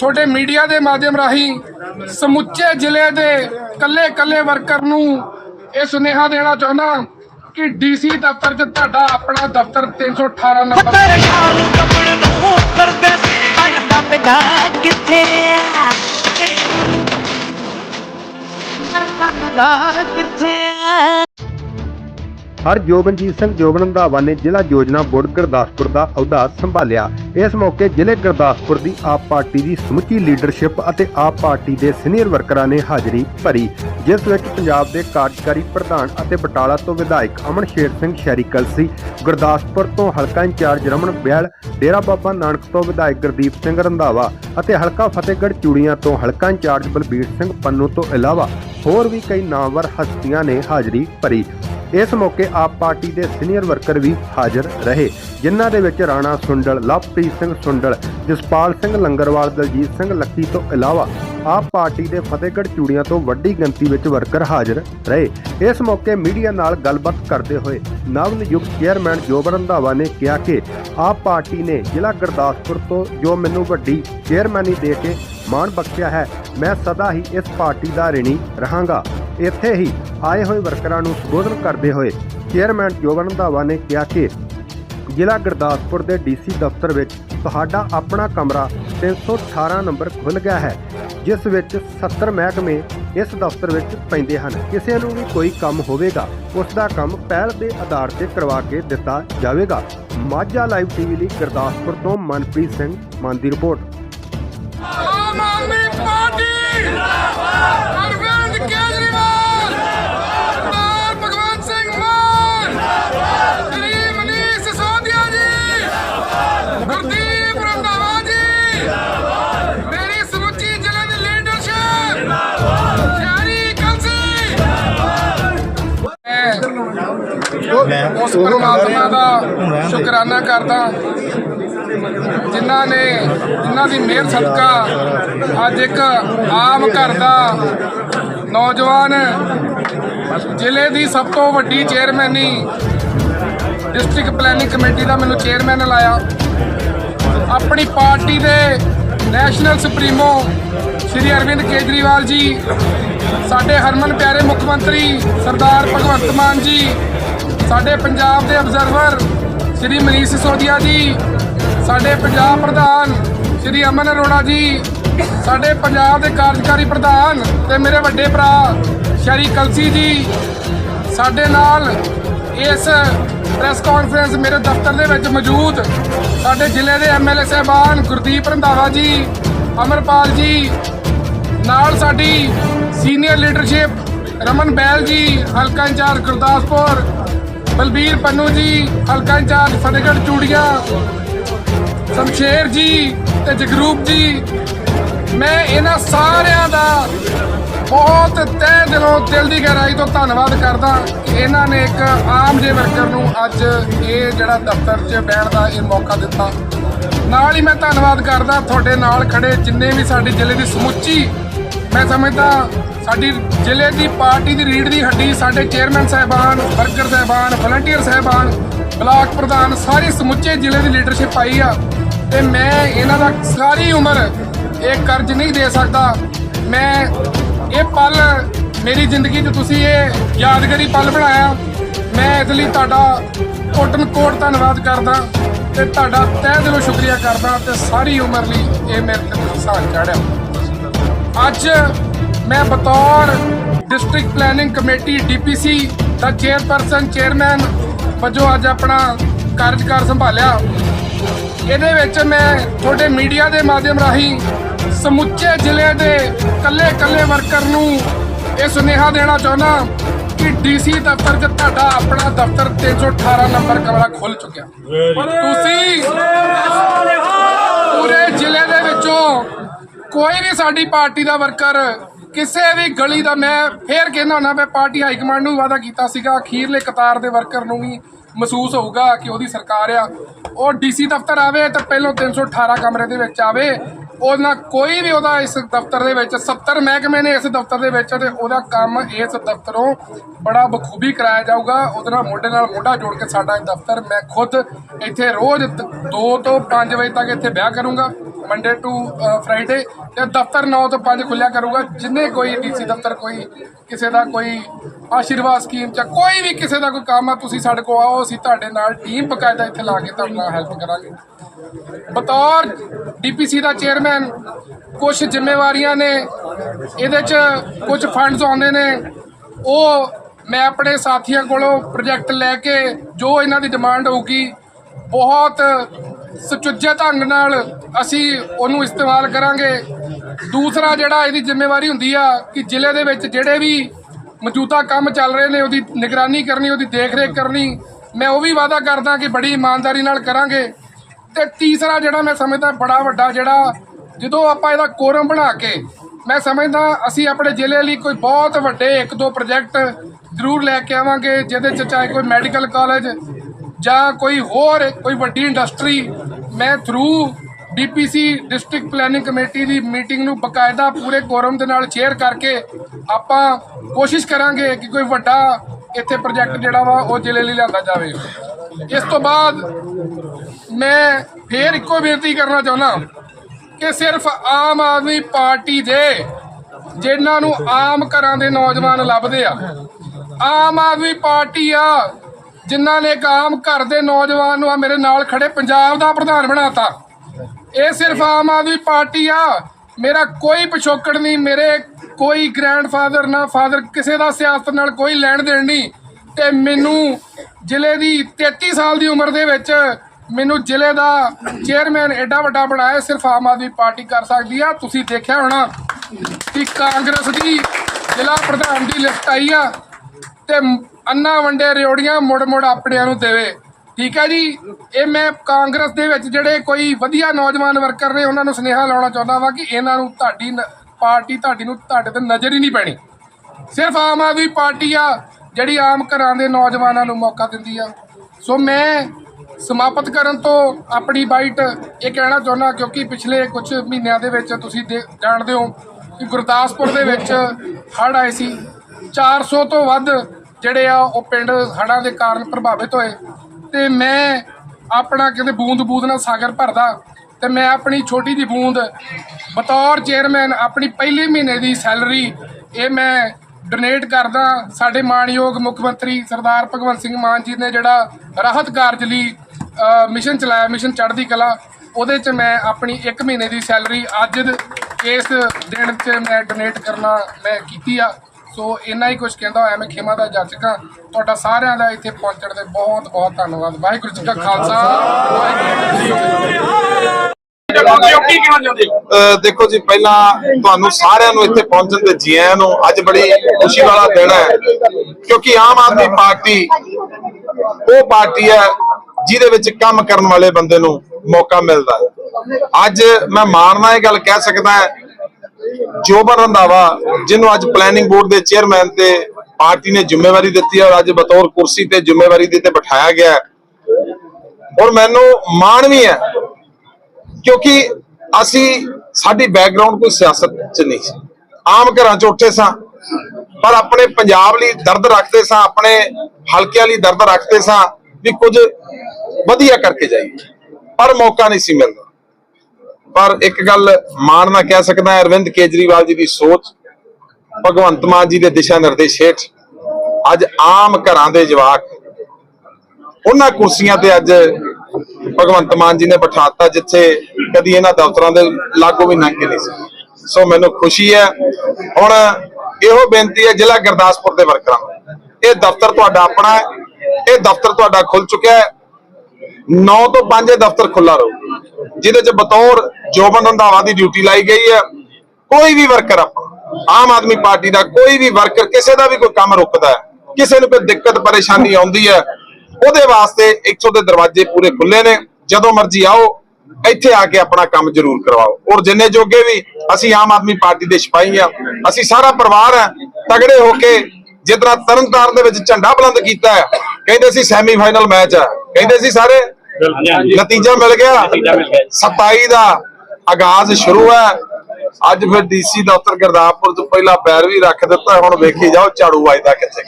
ਤੁਹਾਡੇ ਮੀਡੀਆ ਦੇ ਮਾਧਿਅਮ ਰਾਹੀਂ ਸਮੁੱਚੇ ਜ਼ਿਲ੍ਹੇ ਦੇ ਕੱਲੇ-ਕੱਲੇ ਵਰਕਰ ਨੂੰ ਇਹ ਸੁਨੇਹਾ ਦੇਣਾ ਚਾਹੁੰਦਾ ਕਿ ਡੀਸੀ ਦਫ਼ਤਰ 'ਚ ਤੁਹਾਡਾ ਆਪਣਾ ਦਫ਼ਤਰ 318 ਨੰਬਰ ਤੇਰੇ ਕਿੱਥੇ ਹਰ ਕਿੱਥੇ ਸਿੰਘ ਜੋਬਨ ਰੰਧਾਵਾ ਨੇ ਜ਼ਿਲ੍ਹਾ ਯੋਜਨਾ ਬੋਰਡ ਗੁਰਦਾਸਪੁਰ ਦਾ ਅਹੁਦਾ ਸੰਭਾਲਿਆ। ਇਸ ਮੌਕੇ ਜ਼ਿਲ੍ਹੇ ਗੁਰਦਾਸਪੁਰ ਦੀ ਆਪ ਪਾਰਟੀ ਦੀ ਸਮੁੱਚੀ ਲੀਡਰਸ਼ਿਪ ਅਤੇ ਆਪ ਪਾਰਟੀ ਦੇ ਸੀਨੀਅਰ ਵਰਕਰਾਂ ਨੇ ਹਾਜ਼ਰੀ ਭਰੀ। ਜਿਸ ਵਿੱਚ ਪੰਜਾਬ ਦੇ ਕਾਰਜਕਾਰੀ ਪ੍ਰਧਾਨ ਅਤੇ ਬਟਾਲਾ ਤੋਂ ਵਿਧਾਇਕ ਅਮਨ ਸ਼ੇਰ ਸਿੰਘ ਸ਼ੈਰੀ ਕਲਸੀ ਗੁਰਦਾਸਪੁਰ ਤੋਂ ਹਲਕਾ ਇੰਚਾਰਜ ਰਮਨ ਬਿਆਲ ਡੇਰਾ ਬਾਬਾ ਨਾਨਕ ਤੋਂ ਵਿਧਾਇਕ ਗੁਰਦੀਪ ਸਿੰਘ ਰੰਧਾਵਾ ਅਤੇ ਹਲਕਾ ਫਤਿਹਗੜ੍ਹ ਚੂੜੀਆਂ ਤੋਂ ਹਲਕਾ ਇੰਚਾਰਜ ਬਲਬੀਰ ਸਿੰਘ ਪੰਨੂ ਤੋਂ ਇਲਾਵਾ ਹੋਰ ਵੀ ਕਈ ਨਾਮਵਰ ਹਸਤੀਆਂ ਨੇ ਹਾਜ਼ਰੀ ਭਰੀ। ਇਸ ਮੌਕੇ ਆਪ ਪਾਰਟੀ ਦੇ ਸੀਨੀਅਰ ਵਰਕਰ ਵੀ ਹਾਜ਼ਰ ਰਹੇ, ਜਿਨ੍ਹਾਂ ਦੇ ਵਿੱਚ ਰਾਣਾ ਸੁੰਡਲ, ਲਵਪ੍ਰੀਤ ਸਿੰਘ ਸੁੰਡਲ, ਜਸਪਾਲ ਸਿੰਘ ਲੰਗਰਵਾਲ, ਦਲਜੀਤ ਸਿੰਘ ਲੱਕੀ ਤੋਂ ਇਲਾਵਾ ਆਪ ਪਾਰਟੀ ਦੇ ਫਤਿਹਗੜ੍ਹ ਚੂੜੀਆਂ ਤੋਂ ਵੱਡੀ ਗਿਣਤੀ ਵਿੱਚ ਵਰਕਰ ਹਾਜ਼ਰ ਰਹੇ। ਇਸ ਮੌਕੇ ਮੀਡੀਆ ਨਾਲ ਗੱਲਬਾਤ ਕਰਦੇ ਹੋਏ ਨਵ ਨਿਯੁਕਤ ਚੇਅਰਮੈਨ ਜੋਬਰ ਰੰਧਾਵਾ ਨੇ ਕਿਹਾ ਕਿ ਆਪ ਪਾਰਟੀ ਨੇ ਜ਼ਿਲ੍ਹਾ ਗੁਰਦਾਸਪੁਰ ਤੋਂ ਜੋ ਮੈਨੂੰ ਵੱਡੀ ਚੇਅਰਮੈਨੀ ਦੇ ਕੇ ਮਾਣ ਬਖਸ਼ਿਆ ਹੈ, ਮੈਂ ਸਦਾ ਹੀ ਇਸ ਪਾਰਟੀ ਦਾ ਰਿਣੀ ਰਹਾਂਗਾ। ਇੱਥੇ ਹੀ ਆਏ ਹੋਏ ਵਰਕਰਾਂ ਨੂੰ ਸੰਬੋਧਨ ਕਰਦੇ ਹੋਏ ਚੇਅਰਮੈਨ ਜੋਬਨ ਰੰਧਾਵਾ ਨੇ ਕਿਹਾ ਕਿ ਜ਼ਿਲ੍ਹਾ ਗੁਰਦਾਸਪੁਰ ਦੇ ਡੀਸੀ ਦਫ਼ਤਰ ਵਿੱਚ ਤੁਹਾਡਾ ਆਪਣਾ ਕਮਰਾ 318 ਨੰਬਰ ਖੁੱਲ ਗਿਆ ਹੈ, ਜਿਸ ਵਿੱਚ 70 ਮਹਿਕਮੇ ਇਸ ਦਫ਼ਤਰ ਵਿੱਚ ਪੈਂਦੇ ਹਨ। ਕਿਸੇ ਨੂੰ ਵੀ ਕੋਈ ਕੰਮ ਹੋਵੇਗਾ ਉਸ ਦਾ ਕੰਮ ਪਹਿਲ ਦੇ ਆਧਾਰ ਤੇ ਕਰਵਾ ਕੇ ਦਿੱਤਾ ਜਾਵੇਗਾ। ਮਾਝਾ ਲਾਈਵ ਟੀਵੀ ਲਈ ਗੁਰਦਾਸਪੁਰ ਤੋਂ ਮਨਪ੍ਰੀਤ ਸਿੰਘ ਮਾਨ ਦੀ ਰਿਪੋਰਟ। ਆਮ ਆਦਮੀ ਪਾਰਟੀ! ਅਰਵਿੰਦ ਪਰਮਾਤਮਾ ਦਾ ਸ਼ੁਕਰਾਨਾ ਕਰਦਾ ਜਿਨ੍ਹਾਂ ਨੇ ਜਿਨ੍ਹਾਂ ਦੀ ਮਿਹਰ ਸਦਕਾ ਅੱਜ ਇੱਕ ਆਮ ਘਰ ਦਾ ਨੌਜਵਾਨ ਜ਼ਿਲ੍ਹੇ ਦੀ ਸਭ ਤੋਂ ਵੱਡੀ ਚੇਅਰਮੈਨੀ ਡਿਸਟ੍ਰਿਕਟ ਪਲੈਨਿੰਗ ਕਮੇਟੀ ਦਾ ਮੈਨੂੰ ਚੇਅਰਮੈਨ ਲਾਇਆ। ਆਪਣੀ ਪਾਰਟੀ ਦੇ ਨੈਸ਼ਨਲ ਸੁਪਰੀਮੋ ਸ਼੍ਰੀ ਅਰਵਿੰਦ ਕੇਜਰੀਵਾਲ ਜੀ ਸਾਡੇ ਹਰਮਨ ਪਿਆਰੇ ਮੁੱਖ ਮੰਤਰੀ ਸਰਦਾਰ ਭਗਵੰਤ ਮਾਨ ਜੀ ਸਾਡੇ ਪੰਜਾਬ ਦੇ ਅਬਜ਼ਰਵਰ ਸ਼੍ਰੀ ਮਨੀਸ਼ ਸਿਸੋਦੀਆ ਜੀ, ਸਾਡੇ ਪੰਜਾਬ ਪ੍ਰਧਾਨ ਸ਼੍ਰੀ ਅਮਨ ਅਰੋੜਾ ਜੀ, ਸਾਡੇ ਪੰਜਾਬ ਦੇ ਕਾਰਜਕਾਰੀ ਪ੍ਰਧਾਨ ਤੇ ਮੇਰੇ ਵੱਡੇ ਭਰਾ ਸ਼ਰੀ ਕਲਸੀ ਜੀ, ਸਾਡੇ ਨਾਲ ਇਸ ਪ੍ਰੈਸ ਕਾਨਫਰੰਸ ਮੇਰੇ ਦਫ਼ਤਰ ਦੇ ਵਿੱਚ ਮੌਜੂਦ ਸਾਡੇ ਜ਼ਿਲ੍ਹੇ ਦੇ ਐਮਐਲਏ ਸਾਹਿਬਾਨ ਗੁਰਦੀਪ ਰੰਧਾਵਾ ਜੀ, ਅਮਰਪਾਲ ਜੀ, ਨਾਲ ਸਾਡੀ ਸੀਨੀਅਰ ਲੀਡਰਸ਼ਿਪ ਰਮਨ ਬੈਲ ਜੀ, ਹਲਕਾ ਇੰਚਾਰਜ ਗੁਰਦਾਸਪੁਰ ਬਲਬੀਰ ਪੰਨੂ ਜੀ, ਹਲਕਾ ਇੰਚਾਰਜ ਫਤਿਹਗੜ੍ਹ ਚੂੜੀਆਂ, ਸ਼ਮਸ਼ੇਰ ਜੀ ਤੇ ਜਗਰੂਪ ਜੀ। ਮੈਂ ਇਹਨਾਂ ਸਾਰਿਆਂ ਦਾ ਬਹੁਤ ਤਹਿ ਦਿਲੋਂ ਦਿਲ ਦੀ ਗਹਿਰਾਈ ਤੋਂ ਧੰਨਵਾਦ ਕਰਦਾ ਕਿ ਇਹਨਾਂ ਨੇ ਇੱਕ ਆਮ ਜੇ ਵਰਕਰ ਨੂੰ ਅੱਜ ਇਹ ਜਿਹੜਾ ਦਫ਼ਤਰ 'ਚ ਬੈਠਣ ਦਾ ਇਹ ਮੌਕਾ ਦਿੱਤਾ। ਨਾਲ ਹੀ ਮੈਂ ਧੰਨਵਾਦ ਕਰਦਾ ਤੁਹਾਡੇ ਨਾਲ ਖੜੇ ਜਿੰਨੇ ਵੀ ਸਾਡੇ ਜ਼ਿਲ੍ਹੇ ਦੀ ਸਮੁੱਚੀ, ਮੈਂ ਸਮਝਦਾ ਸਾਡੀ ਜ਼ਿਲ੍ਹੇ ਦੀ ਪਾਰਟੀ ਦੀ ਰੀੜ ਦੀ ਹੱਡੀ, ਸਾਡੇ ਚੇਅਰਮੈਨ ਸਾਹਿਬਾਨ, ਵਰਕਰ ਸਾਹਿਬਾਨ ਵਲੰਟੀਅਰ ਸਾਹਿਬਾਨ, ਬਲਾਕ ਪ੍ਰਧਾਨ, ਸਾਰੀ ਸਮੁੱਚੇ ਜ਼ਿਲ੍ਹੇ ਦੀ ਲੀਡਰਸ਼ਿਪ ਆਈ ਆ। ਤੇ ਮੈਂ ਇਹਨਾਂ ਦਾ ਸਾਰੀ ਉਮਰ ਇਹ ਕਰਜ਼ ਨਹੀਂ ਦੇ ਸਕਦਾ। ਮੈਂ ਇਹ ਪਲ ਮੇਰੀ ਜ਼ਿੰਦਗੀ 'ਚ ਤੁਸੀਂ ਇਹ ਯਾਦਗਾਰੀ ਪਲ ਬਣਾਇਆ। ਮੈਂ ਇਸ ਲਈ ਤੁਹਾਡਾ ਕੋਟਨ ਕੋਟ ਧੰਨਵਾਦ ਕਰਦਾ ਤੇ ਤੁਹਾਡਾ ਤਹਿ ਦਿਲੋਂ ਸ਼ੁਕਰੀਆ ਕਰਦਾ ਤੇ ਸਾਰੀ ਉਮਰ ਲਈ ਇਹ ਮੇਰੇ ਤੇ ਸਾਥ ਚੜਿਆ ਅੱਜ ਮੈਂ ਬਤੌਰ ਡਿਸਟ੍ਰਿਕਟ ਪਲੈਨਿੰਗ ਕਮੇਟੀ ਡੀਪੀਸੀ ਦਾ ਚੇਅਰਪਰਸਨ ਚੇਅਰਮੈਨ ਵਜੋਂ ਅੱਜ ਆਪਣਾ ਕਾਰਜਕਾਰ ਸੰਭਾਲਿਆ। ਇਹਦੇ ਵਿੱਚ ਮੈਂ ਤੁਹਾਡੇ ਮੀਡੀਆ ਦੇ ਮਾਧਿਅਮ ਰਾਹੀਂ ਸਮੁੱਚੇ ਜ਼ਿਲ੍ਹੇ ਦੇ ਕੱਲੇ-ਕੱਲੇ ਵਰਕਰ ਨੂੰ ਇਹ ਸੁਨੇਹਾ ਦੇਣਾ ਚਾਹੁੰਦਾ ਕਿ ਡੀਸੀ ਦਫ਼ਤਰ 'ਚ ਤੁਹਾਡਾ ਆਪਣਾ ਦਫ਼ਤਰ 318 ਨੰਬਰ ਕਮਰਾ ਖੁੱਲ ਚੁੱਕਿਆ। ਤੁਸੀਂ ਪੂਰੇ ਜ਼ਿਲ੍ਹੇ ਦੇ ਵਿੱਚੋਂ ਕੋਈ ਵੀ ਸਾਡੀ ਪਾਰਟੀ ਦਾ ਵਰਕਰ ਕਿਸੇ ਵੀ ਗਲੀ ਦਾ ਮੈਂ ਫੇਰ ਕਹਿੰਦਾ ਹੁੰਦਾ, ਮੈਂ ਪਾਰਟੀ ਹਾਈ ਕਮਾਂਡ ਨੂੰ ਵਾਅਦਾ ਕੀਤਾ ਸੀਗਾ, ਅਖੀਰਲੇ ਕਤਾਰ ਦੇ ਵਰਕਰ ਨੂੰ ਵੀ ਮਹਿਸੂਸ ਹੋਊਗਾ ਕਿ ਉਹਦੀ ਸਰਕਾਰ ਆ। ਉਹ ਡੀਸੀ ਦਫ਼ਤਰ ਆਵੇ ਤਾਂ ਪਹਿਲਾਂ 318 ਕਮਰੇ ਦੇ ਵਿੱਚ ਆਵੇ, ਉਹਨਾਂ ਕੋਈ ਵੀ ਉਹਦਾ ਇਸ ਦਫ਼ਤਰ ਦੇ ਵਿੱਚ 70 ਮਹਿਕਮੇ ਨੇ ਇਸ ਦਫ਼ਤਰ ਦੇ ਵਿੱਚ ਤੇ ਉਹਦਾ ਕੰਮ ਇਸ ਦਫ਼ਤਰੋਂ ਬੜਾ ਬਖੂਬੀ ਕਰਾਇਆ ਜਾਊਗਾ। ਉਹਦੇ ਨਾਲ ਮੋਢੇ ਨਾਲ ਮੋਢਾ ਜੋੜ ਕੇ ਸਾਡਾ ਇਹ ਦਫ਼ਤਰ ਮੈਂ ਖੁਦ ਇੱਥੇ ਰੋਜ਼ 2 ਤੋਂ 5 ਵਜੇ ਤੱਕ ਇੱਥੇ ਵਿਆਹ ਕਰੂੰਗਾ। ਮੰਡੇ ਟੂ ਫਰਾਈਡੇ ਤੇ ਦਫ਼ਤਰ 9 ਤੋਂ 5 ਖੁੱਲਿਆ ਕਰੂਗਾ। ਜਿੰਨੇ ਕੋਈ ਡੀਸੀ ਦਫ਼ਤਰ, ਕੋਈ ਕਿਸੇ ਦਾ ਕੋਈ ਆਸ਼ੀਰਵਾਦ ਸਕੀਮ ਚ ਕੋਈ ਵੀ ਕਿਸੇ ਦਾ ਕੋਈ ਕੰਮ ਆ, ਤੁਸੀਂ ਸਾਡੇ ਕੋਲ ਆਓ, ਅਸੀਂ ਤੁਹਾਡੇ ਨਾਲ ਟੀਮ ਬਕਾਇਦਾ ਇੱਥੇ ਲਾ ਕੇ ਤੁਹਾਡੇ ਨਾਲ ਹੈਲਪ ਕਰਾਂਗੇ। ਬਤੌਰ ਡੀਪੀਸੀ ਦਾ ਚੇਅਰਮੈਨ ਕੁਝ ਜ਼ਿੰਮੇਵਾਰੀਆਂ ਨੇ, ਇਹਦੇ ਚ ਕੁਝ ਫੰਡਸ ਆਉਂਦੇ ਨੇ। ਉਹ ਮੈਂ ਆਪਣੇ ਸਾਥੀਆਂ ਕੋਲੋਂ ਪ੍ਰੋਜੈਕਟ ਲੈ ਕੇ ਜੋ ਇਹਨਾਂ ਦੀ ਡਿਮਾਂਡ ਹੋਊਗੀ, ਬਹੁਤ ਸੁਚੱਜੇ ਢੰਗ ਨਾਲ ਅਸੀਂ ਉਹਨੂੰ ਇਸਤੇਮਾਲ ਕਰਾਂਗੇ। ਦੂਸਰਾ ਜਿਹੜਾ ਇਹਦੀ ਜ਼ਿੰਮੇਵਾਰੀ ਹੁੰਦੀ ਆ ਕਿ ਜ਼ਿਲ੍ਹੇ ਦੇ ਵਿੱਚ ਜਿਹੜੇ ਵੀ ਮੌਜੂਦਾ ਕੰਮ ਚੱਲ ਰਹੇ ਨੇ, ਉਹਦੀ ਨਿਗਰਾਨੀ ਕਰਨੀ, ਉਹਦੀ ਦੇਖ-ਰੇਖ ਕਰਨੀ, ਮੈਂ ਉਹ ਵੀ ਵਾਅਦਾ ਕਰਦਾ ਕਿ ਬੜੀ ਇਮਾਨਦਾਰੀ ਨਾਲ ਕਰਾਂਗੇ। ਤੇ ਤੀਸਰਾ ਜਿਹੜਾ ਮੈਂ ਸਮਝਦਾ ਬੜਾ ਵੱਡਾ ਜਿਹੜਾ, ਜਦੋਂ ਆਪਾਂ ਇਹਦਾ ਕੋਰਮ ਬਣਾ ਕੇ, ਮੈਂ ਸਮਝਦਾ ਅਸੀਂ ਆਪਣੇ ਜ਼ਿਲ੍ਹੇ ਲਈ ਕੋਈ ਬਹੁਤ ਵੱਡੇ ਇੱਕ ਦੋ ਪ੍ਰੋਜੈਕਟ ਜ਼ਰੂਰ ਲੈ ਕੇ ਆਵਾਂਗੇ, ਜਿਹਦੇ ਚ ਚਾਹੇ ਕੋਈ ਮੈਡੀਕਲ ਕਾਲਜ ਜਾਂ ਕੋਈ ਹੋਰ ਕੋਈ ਵੱਡੀ ਇੰਡਸਟਰੀ ਮੈਂ through DPC district planning committee ਦੀ ਮੀਟਿੰਗ ਨੂੰ ਬਕਾਇਦਾ ਪੂਰੇ ਕੋਰਮ ਦੇ ਨਾਲ ਸ਼ੇਅਰ ਕਰਕੇ ਆਪਾਂ ਕੋਸ਼ਿਸ਼ ਕਰਾਂਗੇ ਕਿ ਕੋਈ ਵੱਡਾ ਇੱਥੇ ਪ੍ਰੋਜੈਕਟ ਜਿਹੜਾ ਵਾ ਉਹ ਜ਼ਿਲ੍ਹੇ ਲਈ ਲਿਆਂਦਾ ਜਾਵੇ। ਇਸ ਤੋਂ ਬਾਅਦ ਮੈਂ ਫੇਰ ਇੱਕੋ ਬੇਨਤੀ ਕਰਨਾ ਚਾਹੁੰਦਾ ਕਿ ਸਿਰਫ ਆਮ ਆਦਮੀ ਪਾਰਟੀ ਦੇ ਜਿਨ੍ਹਾਂ ਨੂੰ ਆਮ ਘਰਾਂ ਦੇ ਨੌਜਵਾਨ ਲੱਭਦੇ ਆ, ਆਮ ਆਦਮੀ ਪਾਰਟੀ ਆ ਜਿਨ੍ਹਾਂ ਨੇ ਇੱਕ ਆਮ ਘਰ ਦੇ ਨੌਜਵਾਨ ਨੂੰ ਆ ਮੇਰੇ ਨਾਲ ਖੜੇ ਪੰਜਾਬ ਦਾ ਪ੍ਰਧਾਨ ਬਣਾਤਾ। ਇਹ ਸਿਰਫ ਆਮ ਆਦਮੀ ਪਾਰਟੀ ਆ। ਮੇਰਾ ਕੋਈ ਪਿਛੋਕੜ ਨਹੀਂ, ਮੇਰੇ ਕੋਈ ਗ੍ਰੈਂਡਫਾਦਰ ਨਾ ਫਾਦਰ ਕਿਸੇ ਦਾ ਸਿਆਸਤ ਨਾਲ ਕੋਈ ਲੈਣ ਦੇਣ ਨਹੀਂ। ਤੇ ਮੈਨੂੰ ਜ਼ਿਲ੍ਹੇ ਦੀ 33 ਸਾਲ ਦੀ ਉਮਰ ਦੇ ਵਿੱਚ ਮੈਨੂੰ ਜ਼ਿਲ੍ਹੇ ਦਾ ਚੇਅਰਮੈਨ ਐਡਾ ਵੱਡਾ ਬਣਾਇਆ, ਸਿਰਫ ਆਮ ਆਦਮੀ ਪਾਰਟੀ ਕਰ ਸਕਦੀ ਆ। ਤੁਸੀਂ ਦੇਖਿਆ ਹੋਣਾ ਕਿ ਕਾਂਗਰਸ ਦੀ ਜ਼ਿਲ੍ਹਾ ਪ੍ਰਧਾਨ ਦੀ ਲਿਸਟ ਆਈ ਆ। ਤੇ ਅੰਨਾ ਵੰਡੇ ਰਿਓੜੀਆਂ ਮੁੜ ਮੁੜ ਆਪਣਿਆਂ ਨੂੰ ਦੇਵੇ। ਠੀਕ ਹੈ ਜੀ? ਇਹ ਮੈਂ ਕਾਂਗਰਸ ਦੇ ਵਿੱਚ ਜਿਹੜੇ ਕੋਈ ਵਧੀਆ ਨੌਜਵਾਨ ਵਰਕਰ ਨੇ, ਉਹਨਾਂ ਨੂੰ ਸੁਨੇਹਾ ਲਾਉਣਾ ਚਾਹੁੰਦਾ ਵਾਂ ਕਿ ਇਹਨਾਂ ਨੂੰ ਤੁਹਾਡੀ ਨ- ਪਾਰਟੀ ਤੁਹਾਡੀ ਨੂੰ ਤੁਹਾਡੇ ਤੇ ਨਜ਼ਰ ਹੀ ਨਹੀਂ ਪੈਣੀ। ਸਿਰਫ ਆਮ ਆਦਮੀ ਪਾਰਟੀ ਆ, ਜਿਹੜੀ ਆਮ ਘਰਾਂ ਦੇ ਨੌਜਵਾਨਾਂ ਨੂੰ ਮੌਕਾ ਦਿੰਦੀ ਆ। ਸੋ ਮੈਂ ਸਮਾਪਤ ਕਰਨ ਤੋਂ ਆਪਣੀ ਬਾਈਟ ਇਹ ਕਹਿਣਾ ਚਾਹੁੰਦਾ, ਕਿਉਂਕਿ ਪਿਛਲੇ ਕੁਝ ਮਹੀਨਿਆਂ ਦੇ ਵਿੱਚ ਤੁਸੀਂ ਦੇ- ਜਾਣਦੇ ਹੋ ਕਿ ਗੁਰਦਾਸਪੁਰ ਦੇ ਵਿੱਚ ਹੜ੍ਹ ਆਏ ਸੀ। 400 ਤੋਂ ਵੱਧ ਜਿਹੜੇ ਆ ਉਹ ਪਿੰਡ ਹੜ੍ਹਾਂ ਦੇ ਕਾਰਨ ਪ੍ਰਭਾਵਿਤ ਹੋਏ। ਤੇ ਮੈਂ ਆਪਣਾ ਕਹਿੰਦੇ ਬੂੰਦ ਬੂੰਦ ਨਾਲ ਸਾਗਰ ਭਰਦਾ ਤੇ ਮੈਂ ਆਪਣੀ ਛੋਟੀ ਦੀ ਬੂੰਦ ਬਤੌਰ ਚੇਅਰਮੈਨ ਆਪਣੀ ਪਹਿਲੇ ਮਹੀਨੇ ਦੀ ਸੈਲਰੀ ਇਹ ਮੈਂ ਡੋਨੇਟ ਕਰਦਾ। ਸਾਡੇ ਮਾਣਯੋਗ ਮੁੱਖ ਮੰਤਰੀ ਸਰਦਾਰ ਭਗਵੰਤ ਸਿੰਘ ਮਾਨ ਜੀ ਨੇ ਜਿਹੜਾ ਰਾਹਤ ਕਾਰਜ ਲਈ ਮਿਸ਼ਨ ਚਲਾਇਆ, ਮਿਸ਼ਨ ਚੜ੍ਹਦੀ ਕਲਾ, ਉਹਦੇ ਚ ਮੈਂ ਆਪਣੀ 1 ਮਹੀਨੇ ਦੀ ਸੈਲਰੀ ਅੱਜ ਇਸ ਦਿਨ 'ਚ ਮੈਂ ਡੋਨੇਟ ਕਰਨਾ ਮੈਂ ਕੀਤੀ ਆ। ਸੋ ਇੰਨਾ ਹੀ ਕੁਝ ਕਹਿੰਦਾ ਹੋਇਆ, ਮੈਂ ਖੇਮਾ ਦਾ ਜਾਚਕਾਂ ਤੁਹਾਡਾ ਸਾਰਿਆਂ ਦਾ ਇੱਥੇ ਪਹੁੰਚਣ ਦੇ ਬਹੁਤ ਬਹੁਤ ਧੰਨਵਾਦ। ਵਾਹਿਗੁਰੂ ਜੀ ਕਾ ਖਾਲਸਾ। ਵਾਹਿਗੁਰੂ ਜੀ ਕੀ ਫਤਿਹ ਦੇਖੋ ਜੀ, ਪਹਿਲਾਂ ਤੁਹਾਨੂੰ ਸਾਰਿਆਂ ਨੂੰ ਇੱਥੇ ਪਹੁੰਚਣ ਦੇ ਜੀ ਆਇਆਂ ਨੂੰ ਅੱਜ ਬੜੀ ਖੁਸ਼ੀ ਵਾਲਾ ਦਿਨ ਹੈ, ਕਿਉਂਕਿ ਆਮ ਆਦਮੀ ਪਾਰਟੀ ਉਹ ਪਾਰਟੀ ਹੈ ਜਿਹਦੇ ਵਿੱਚ ਕੰਮ ਕਰਨ ਵਾਲੇ ਬੰਦੇ ਨੂੰ ਮੌਕਾ ਮਿਲਦਾ ਹੈ। ਅੱਜ ਮੈਂ ਮਾਰਨਾ ਇਹ ਗੱਲ ਕਹਿ ਸਕਦਾ ਹਾਂ ਰੰਧਾਵਾ, ਜਿਹਨੂੰ ਅੱਜ ਪਲੈਨਿੰਗ ਬੋਰਡ ਦੇ ਚੇਅਰਮੈਨ ਤੇ ਪਾਰਟੀ ਨੇ ਜ਼ਿੰਮੇਵਾਰੀ ਦਿੱਤੀ ਹੈ ਔਰ ਅੱਜ ਬਤੌਰ ਕੁਰਸੀ ਤੇ ਜ਼ਿੰਮੇਵਾਰੀ ਦੇ ਤੇ ਬਿਠਾਇਆ ਗਿਆ ਔਰ ਮੈਨੂੰ ਮਾਣ ਵੀ ਹੈ, ਕਿਉਂਕਿ ਅਸੀਂ ਸਾਡੀ ਬੈਕਗ੍ਰਾਉਂਡ ਕੋਈ ਸਿਆਸਤ ਚ ਨਹੀਂ ਸੀ। ਆਮ ਘਰਾਂ ਚ ਉੱਠੇ ਸਾਂ, ਪਰ ਆਪਣੇ ਪੰਜਾਬ ਲਈ ਦਰਦ ਰੱਖਦੇ ਸਾਂ, ਆਪਣੇ ਹਲਕਿਆਂ ਲਈ ਦਰਦ ਰੱਖਦੇ ਸਾਂ ਵੀ ਕੁਝ ਵਧੀਆ ਕਰਕੇ ਜਾਈਏ। ਪਰ ਮੌਕਾ ਨਹੀਂ ਸੀ ਮਿਲਦਾ। ਪਰ ਇੱਕ ਗੱਲ ਮਾਣ ਨਾਲ ਕਹਿ ਸਕਦਾ ਅਰਵਿੰਦ ਕੇਜਰੀਵਾਲ ਜੀ ਦੀ ਸੋਚ, ਭਗਵੰਤ ਮਾਨ ਜੀ ਦੇ ਦਿਸ਼ਾ ਨਿਰਦੇਸ਼ ਹੇਠ, ਅੱਜ ਆਮ ਘਰਾਂ ਦੇ ਜਵਾਕ, ਉਹਨਾਂ ਕੁਰਸੀਆਂ ਤੇ ਅੱਜ ਭਗਵੰਤ ਮਾਨ ਜੀ ਨੇ ਬਿਠਾਤਾ, ਜਿੱਥੇ ਕਦੀ ਇਹਨਾਂ ਦਫ਼ਤਰਾਂ ਦੇ ਲਾਗੂ ਵੀ ਲੰਘ ਕੇ ਨਹੀਂ ਸੀ। ਸੋ ਮੈਨੂੰ ਖੁਸ਼ੀ ਹੈ। ਹੁਣ ਇਹੋ ਬੇਨਤੀ ਹੈ, ਜ਼ਿਲ੍ਹਾ ਗੁਰਦਾਸਪੁਰ ਦੇ ਵਰਕਰਾਂ ਨੂੰ। ਇਹ ਦਫ਼ਤਰ ਤੁਹਾਡਾ ਆਪਣਾ ਹੈ, ਇਹ ਦਫ਼ਤਰ ਤੁਹਾਡਾ ਖੁੱਲ ਚੁੱਕਿਆ ਹੈ। 9 ਤੋਂ 5 ਇਹ ਦਫ਼ਤਰ ਖੁੱਲਾ ਰਹੂ। ਜਿਹਦੇ ਚ ਬਤੌਰ ਜੋਬਨ ਰੰਧਾਵਾ ਦੀ ਡਿਊਟੀ ਲਾਈ ਗਈ ਹੈ। ਕੋਈ ਵੀ ਵਰਕਰ ਆਪਣਾ ਆਮ ਆਦਮੀ ਪਾਰਟੀ ਦਾ ਕੋਈ ਵੀ ਵਰਕਰ ਕਿਸੇ ਦਾ ਵੀ ਕੋਈ ਕੰਮ ਰੁਕਦਾ ਹੈ, ਕਿਸੇ ਨੂੰ ਕੋਈ ਦਿੱਕਤ, ਪਰੇਸ਼ਾਨੀ ਆਉਂਦੀ ਹੈ, ਉਹਦੇ ਵਾਸਤੇ 100 ਦੇ ਦਰਵਾਜ਼ੇ ਪੂਰੇ ਖੁੱਲੇ ਨੇ। ਜਦੋਂ ਮਰਜ਼ੀ ਆਓ, ਇੱਥੇ ਆ ਕੇ ਆਪਣਾ ਕੰਮ ਜ਼ਰੂਰ ਕਰਵਾਓ। ਔਰ ਜਿੰਨੇ ਜੋਗੇ ਵੀ ਅਸੀਂ ਆਮ ਆਦਮੀ ਪਾਰਟੀ ਦੇ ਸਿਪਾਹੀ ਆ ਅਸੀਂ ਸਾਰਾ ਪਰਿਵਾਰ ਆ ਤਗੜੇ ਹੋ ਕੇ ਜਿਸ ਤਰ੍ਹਾਂ ਤਰਨਤਾਰਨ ਦੇ ਵਿੱਚ ਝੰਡਾ ਬੁਲੰਦ ਕੀਤਾ ਹੈ, ਕਹਿੰਦੇ ਸੀ ਸੈਮੀਫਾਈਨਲ ਮੈਚ ਆ ਕਹਿੰਦੇ ਸੀ ਸਾਰੇ ਨਤੀਜਾ ਮਿਲ ਗਿਆ। 27 ਦਾ ਆਗਾਜ਼ ਸ਼ੁਰੂ ਹੈ। ਅੱਜ ਫਿਰ ਡੀਸੀ ਦਫ਼ਤਰ ਗੁਰਦਾਸਪੁਰ ਤੋਂ ਪਹਿਲਾਂ ਪੈਰ ਵੀ ਰੱਖ ਦਿੱਤਾ। ਹੁਣ ਵੇਖੀ ਜਾਓ ਝਾੜੂ ਵੱਜਦਾ ਕਿੱਥੇ।